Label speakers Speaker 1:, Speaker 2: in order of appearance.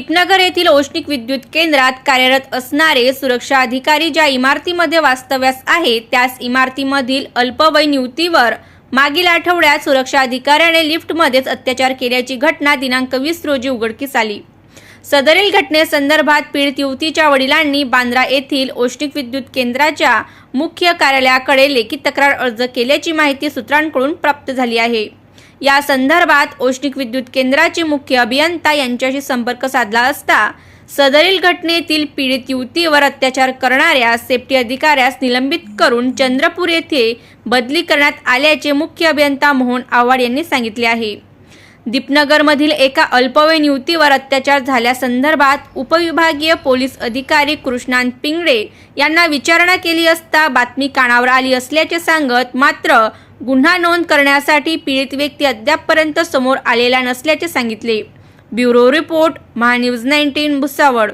Speaker 1: दीपनगर येथील औष्णिक विद्युत केंद्रात कार्यरत असणारे सुरक्षा अधिकारी ज्या इमारतीमध्ये वास्तव्यास आहेत त्याच इमारतीमधील अल्पवयीन युवतीवर मागील आठवड्यात सुरक्षा अधिकाऱ्याने लिफ्टमध्येच अत्याचार केल्याची घटना दिनांक वीस रोजी उघडकीस आली. सदरील घटनेसंदर्भात पीडित युवतीच्या वडिलांनी बांद्रा येथील औष्णिक विद्युत केंद्राच्या मुख्य कार्यालयाकडे लेखी तक्रार अर्ज केल्याची माहिती सूत्रांकडून प्राप्त झाली आहे. या संदर्भात औष्णिक विद्युत केंद्राचे मुख्य अभियंता यांच्याशी संपर्क साधला असता सदरील घटनेतील पीडित युवतीवर अत्याचार करणाऱ्या सेफ्टी अधिकाऱ्यास निलंबित करून चंद्रपूर येथे बदली करण्यात आल्याचे मुख्य अभियंता मोहन आव्हाड यांनी सांगितले आहे. दीपनगरमधील एका अल्पवयीन युवतीवर अत्याचार झाल्यासंदर्भात उपविभागीय पोलीस अधिकारी कृष्णांत पिंगडे यांना विचारणा केली असता बातमी कानावर आली असल्याचे सांगत मात्र गुन्हा नोंद करण्यासाठी पीडित व्यक्ती अद्यापपर्यंत समोर आलेला नसल्याचे सांगितले. Bureau report Mahanews nineteen Bhusawal.